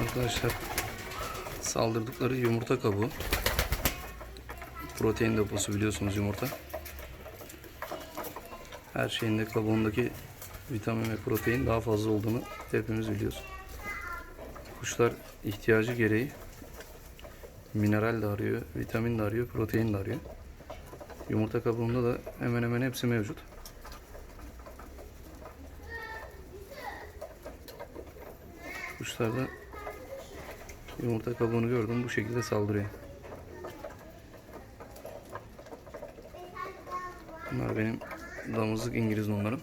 Arkadaşlar saldırdıkları yumurta kabuğu. Protein deposu biliyorsunuz yumurta. Her şeyinde kabuğundaki vitamin ve protein daha fazla olduğunu hepimiz biliyoruz. Kuşlar ihtiyacı gereği mineral de arıyor, vitamin de arıyor, protein de arıyor. Yumurta kabuğunda da hemen hemen hepsi mevcut. Kuşlar da Yumurta kabuğunu gördüm bu şekilde saldırıyor. Bunlar benim damızlık İngiliz numaram.